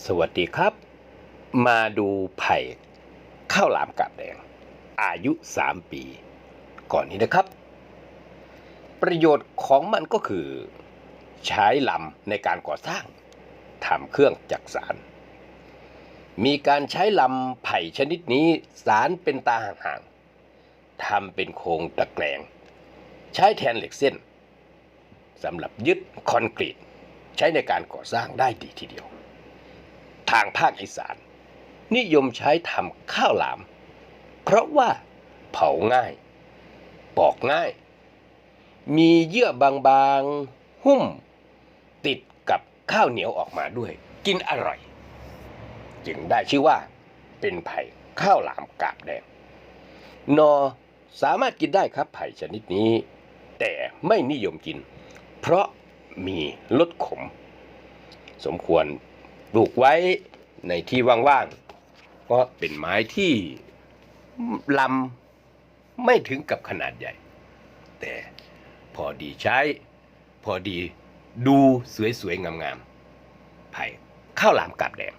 สวัสดีครับ มาดูไผ่ข้าวหลามกาบแดง อายุ 3 ปี ก่อนนี้นะครับ ประโยชน์ของมันก็คือ ใช้ลำในการก่อสร้างทำเครื่องจักสาร มีการใช้ลำไผ่ชนิดนี้สารเป็นตาห่างๆทำเป็นโครงตะแกรง ใช้แทนเหล็กเส้นสำหรับยึดคอนกรีต ใช้ในการก่อสร้างได้ดีทีเดียว ทางภาคอีสาน นิยมใช้ทำข้าวหลาม เพราะว่าเผาง่าย ปอกง่าย มีเยื่อบางๆ หุ้ม ติดกับข้าวเหนียวออกมาด้วย กินอร่อย จึงได้ชื่อว่า เป็นไผ่ข้าวหลามกาบแดงนอสามารถกินได้ครับไผ่ชนิดนี้ แต่ไม่นิยมกิน เพราะมีรสขม สมควร ปลูกไว้ในที่ว่างๆก็เป็นไม้ที่ลำไม่ถึงกับขนาดใหญ่ แต่พอดีใช้ พอดีดูสวยๆงามๆไผ่ข้าวหลามกับแดง